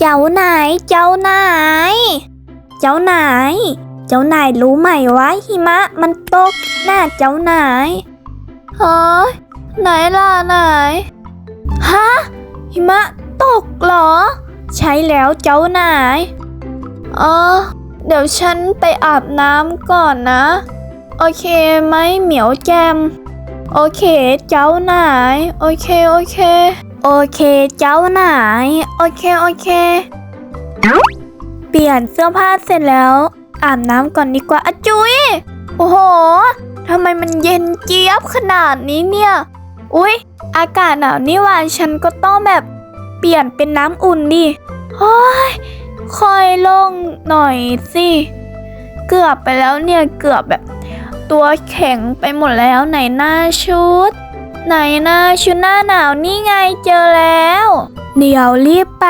เจ้านายเจ้านาย เจ้านาย เจ้านายรู้ไหมว่าหิมะมันตกหน้าเจ้านายเฮ้ยไหนล่ะไหนฮะหิมะตกเหรอ ใช่แล้วเจ้านายเออเดี๋ยวฉันไปอาบน้ำก่อนนะ โอเคไหมเหมียวแจม โอเคเจ้านาย โอเค โอเค โอเคเจ้านายโอเคโอเค เปลี่ยนเสื้อผ้าเสร็จแล้ว อาบน้ำก่อนดีกว่าอะจุยโอ้โหทำไมมันเย็นเจี๊ยบขนาดนี้เนี่ย อุ๊ย อากาศหนาวนี่ว่าฉันก็ต้องแบบเปลี่ยนเป็นน้ำอุ่นดิโอ้ยค่อยลงหน่อยสิ เกือบไปแล้วเนี่ย เกือบแบบ ตัวแข็งไปหมดแล้วไหนหน้าชุด ไหนน้าชุดหน้าหนาวนี่ไงเจอแล้ว เดี๋ยวรีบไป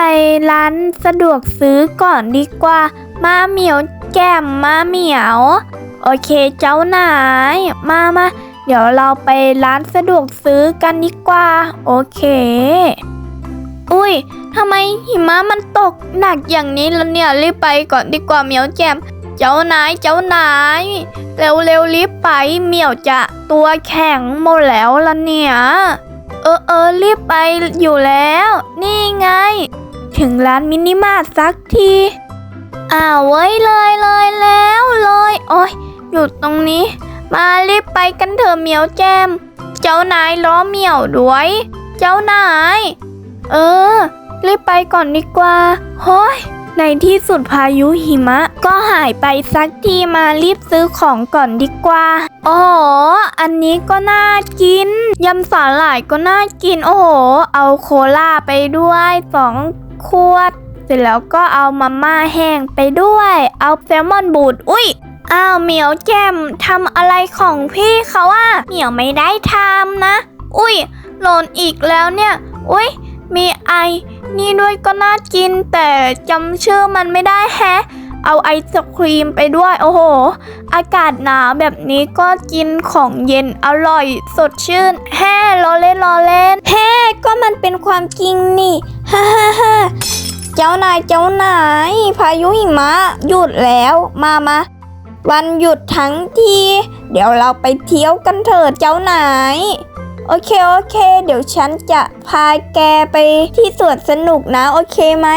ร้านสะดวกซื้อก่อนดีกว่า มาเหมียวแก้มมาเหมียว โอเคเจ้านาย มามาเดี๋ยวเราไปร้านสะดวกซื้อกันดีกว่า โอเค อุ้ยทำไมหิมะมันตกหนักอย่างนี้แล้วเนี่ยรีบไปก่อนดีกว่าเหมียวแจม เจ้านายเจ้านาย เร็วเร็วรีบไปเหมียวจะตัวแข็งหมดแล้วละเนี่ย เออเออรีบไปอยู่แล้ว นี่ไง ถึงร้านมินิมาร์ทสักทีอ้าวเว้ยเลยเลยแล้วเลยโอ้ยอยู่ตรงนี้ มารีบไปกันเถอะเหมียวแจม เจ้านายล้อเหมียวด้วย เจ้านาย เออ รีบไปก่อนดีกว่าเฮ้ย ในที่สุดพายุหิมะ ก็หายไปสักทีมารีบซื้อของก่อนดีกว่า โอ้โห อันนี้ก็น่ากิน ยำสาหร่ายก็น่ากิน โอ้โห เอาโคลาไปด้วยสองขวด เสร็จแล้วก็เอามาม่าแห้งไปด้วย เอาแซลมอนบูด อุ้ยอ้าวเหมียวแจมทำอะไรของพี่เขาอะเหมียวไม่ได้ทำนะ อุ้ยหล่นอีกแล้วเนี่ย อุ้ยมีไอ นี่ด้วยก็น่ากินแต่จำชื่อมันไม่ได้แฮะ เอาไอศครีมไปด้วย โอ้โห อากาศหนาวแบบนี้ก็กินของเย็นอร่อยสดชื่น แฮ่ล้อเล่นล้อเล่นแฮ่ก็มันเป็นความจริงนี่ ฮ่าฮ่าฮ่าเจ้านายเจ้านาย พายุหิมะหยุดแล้วมามาวันหยุดทั้งที เดี๋ยวเราไปเที่ยวกันเถิดเจ้านาย โอเคโอเค เดี๋ยวฉันจะพาแกไปที่สวนสนุกนะ โอเคไหม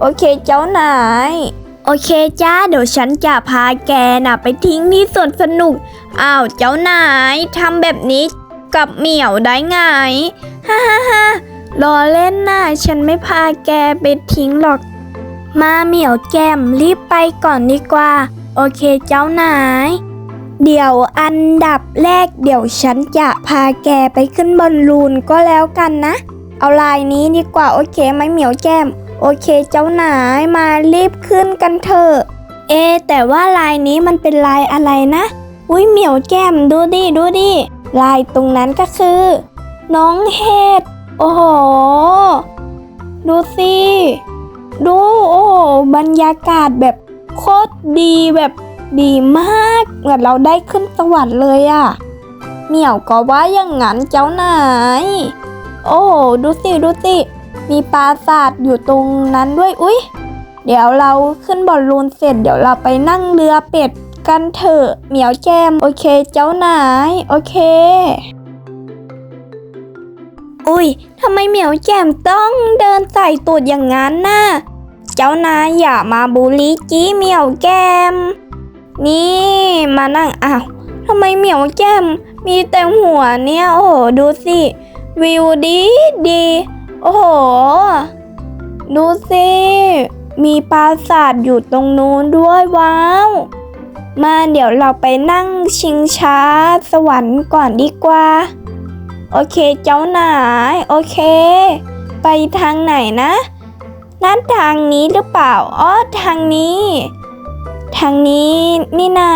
โอเคเจ้านาย โอเคจ้า เดี๋ยวฉันจะพาแกน่ะไปทิ้งที่สวนสนุก อ้าวเจ้านายทำแบบนี้กับเหมียวได้ไงฮ่าฮ่าฮ่ารอเล่นน่ะฉันไม่พาแกไปทิ้งหรอก มาเหมียวแก้มรีบไปก่อนดีกว่า โอเคเจ้านาย เดี๋ยวอันดับแรกเดี๋ยวฉันจะพาแกไปขึ้นบอลลูนก็แล้วกันนะ เอาลายนี้ดีกว่าโอเคไหมเหมียวแก้ม โอเคเจ้านายมารีบขึ้นกันเถอะ เอ แต่ว่าลายนี้มันเป็นลายอะไรนะ อุ้ยเหมียวแก้มดูดิดูดิ ลายตรงนั้นก็คือ น้องเห็ดโอ้โห ดูสิ ดูโอ้โหบรรยากาศแบบโคตรดีแบบ ดีมากเหมือนเราได้ขึ้นสวรรค์เลยอะเหมียวก็ว่าอย่างนั้นเจ้านาย โอ้โหดูสิดูสิมีปราสาทอยู่ตรงนั้นด้วยอุ๊ย เดี๋ยวเราขึ้นบอลลูนเสร็จ เดี๋ยวเราไปนั่งเรือเป็ดกันเถอะเหมียวแจมโอเคเจ้านาย โอเค อุ้ยทำไมเหมียวแจมต้องเดินใส่ตูดอย่างนั้นน่ะ เจ้านายอย่ามาบูลลี่จี้เหมียวแกม นี่มานั่งอ้าวทำไมเหมียวแก้ม มีแต่หัวเนี่ยโอ้โหดูสิ วิวดีดี โอ้โห ดูสิ มีปราสาทอยู่ตรงนู้นด้วยว้าว มาเดี๋ยวเราไปนั่งชิงช้าสวรรค์ก่อนดีกว่า โอเคเจ้านายโอเค ไปทางไหนนะนั่นทางนี้หรือเปล่า อ๋อ ทางนี้ ทางนี้นี่นา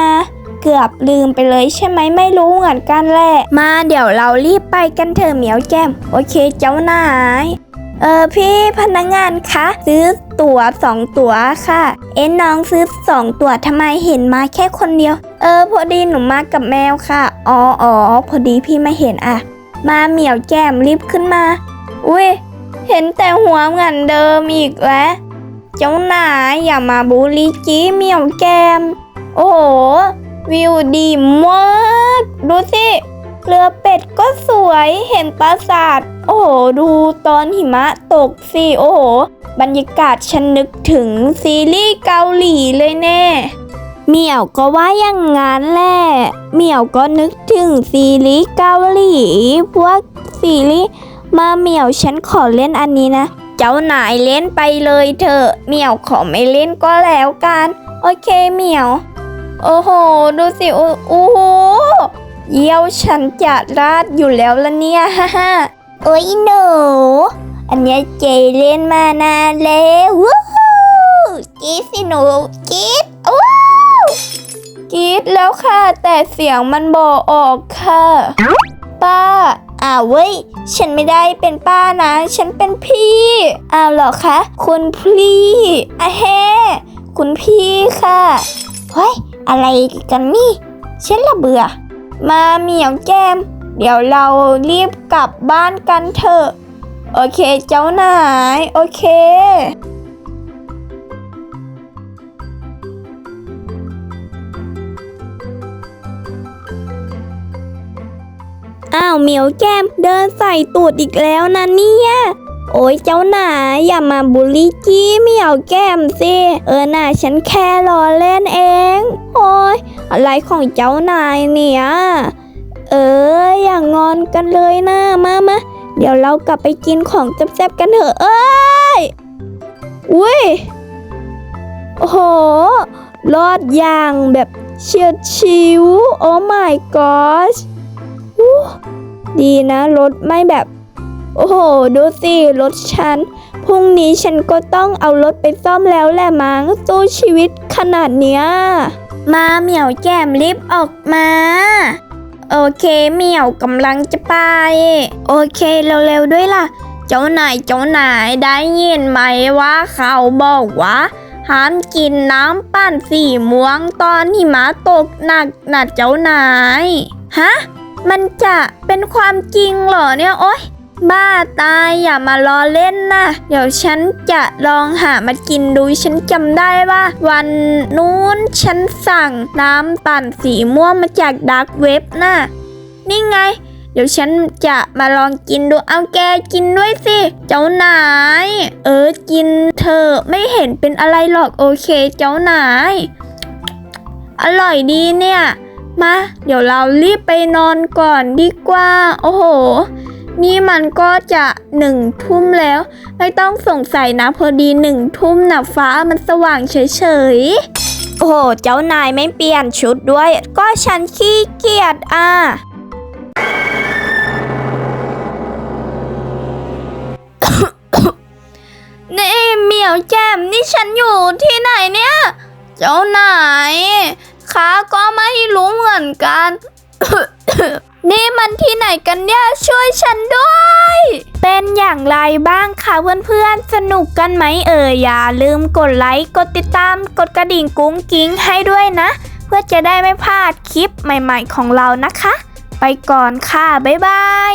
เกือบลืมไปเลยใช่ไหมไม่รู้เหมือนกันแหละ มาเดี๋ยวเรารีบไปกันเถอะเหมียวแก้มโอเคเจ้านาย เออพี่พนักงานคะ ซื้อตั๋วสองตั๋วค่ะ เอ็นน้องซื้อสองตั๋วทำไมเห็นมาแค่คนเดียว เออพอดีหนูมากับแมวค่ะ อ๋ออ๋อพอดีพี่ไม่เห็นอะ มาเหมียวแก้มรีบขึ้นมา อุ้ยเห็นแต่หัวเหมือนเดิมอีกแล้ว เจ้านายอย่ามาบูลลี่จีเหมียวแกม โอ้โห วิวดีมาก ดูสิเรือเป็ดก็สวยเห็นปราสาท โอ้โห ดูตอนหิมะตกสิโอ้โห บรรยากาศฉันนึกถึงซีรีส์เกาหลีเลยแน่เหมียวก็ว่าอย่างงั้นแหละเหมียวก็นึกถึงซีรีส์เกาหลี พวกซีรีส์มาเหมียวฉันขอเล่นอันนี้นะ เจ้านายเล่นไปเลยเถอะเหมียวขอไม่เล่นก็แล้วกัน โอเคเหมียว โอ้โห ดูสิ โอ้โหเยี่ยวฉันจะราดอยู่แล้วละเนี่ยฮ่าฮ่าโอ้ยหนูอันเนี้ยเจเล่นมานานแล้ววู้ฮู้กรีดสิหนูกีดว้าวกีดแล้วค่ะ แต่เสียงมันบอออกค่ะ ป้า อ้าวเว้ย ฉันไม่ได้เป็นป้านะ ฉันเป็นพี่อ้าวเหรอคะคุณพี่อะแฮคุณพี่ค่ะเฮ้ยอะไรกันนี่ฉันละเบื่อ มาเหมียวแก้ม เดี๋ยวเรารีบกลับบ้านกันเถอะ โอเคเจ้านาย โอเค อ้าวเหมียวแก้มเดินใส่ตูดอีกแล้วนะเนี่ยโอ้ยเจ้าหนาอย่ามาบูลลี่จี้เหมียวแก้มสิเออน่ะฉันแค่ล้อเล่นเอง โอ้ยอะไรของเจ้านายเนี่ยเอออย่างงอนกันเลยนะมามาเดี๋ยวเรากลับไปกินของแซ่บๆกันเถอะเอ้ยอุ้ยโอ้โหรอดอย่างแบบเฉียดชิว โอ้ my gosh อู้ ดีนะรถไม่แบบ โอ้โห ดูสิรถฉัน พรุ่งนี้ฉันก็ต้องเอารถไปซ่อมแล้วแหละมั้งสู้ชีวิตขนาดเนี้ย มาเหมียวแก้มรีบออกมา โอเคเหมียวกำลังจะไป โอเคเร็วๆด้วยล่ะ เจ้านายเจ้านายได้ยินไหมว่าเขาบอกว่าห้ามกินน้ำปั่นสีม่วงตอนหิมะตกหนักนะเจ้านาย ฮะ มันจะเป็นความจริงเหรอเนี่ยโอ๊ยบ้าตายอย่ามาล้อเล่นนะเดี๋ยวฉันจะลองหามากินดูฉันจำได้ว่า วันนู้นฉันสั่งน้ำปั่นสีม่วงมาจากดักเว็บน่ะนี่ไง เดี๋ยวฉันจะมาลองกินดูเอาแกกินด้วยสิ เจ้านาย เออกินเธอไม่เห็นเป็นอะไรหรอกโอเคเจ้านาย อร่อยดีเนี่ย มา เดี๋ยวเรารีบไปนอนก่อนดีกว่า โอ้โห นี่มันก็จะหนึ่งทุ่มแล้ว ไม่ต้องสงสัยนะพอดีหนึ่งทุ่มนะฟ้ามันสว่างเฉยๆ โอ้โห เจ้านายไม่เปลี่ยนชุดด้วย ก็ฉันขี้เกียจอะนี่เหมียวแจมนี่ฉันอยู่ที่ไหนเนี่ย เจ้านาย ข้าก็ไม่รู้เหมือนกัน นี่มันที่ไหนกันเนี่ยช่วยฉันด้วย เป็นอย่างไรบ้างคะเพื่อนๆ สนุกกันไหมเอ่ยอย่าลืมกดไลค์ กดติดตาม กดกระดิ่งกุ้งกิ้งให้ด้วยนะ เพื่อจะได้ไม่พลาดคลิปใหม่ๆของเรานะคะ ไปก่อนค่ะ บ๊ายบาย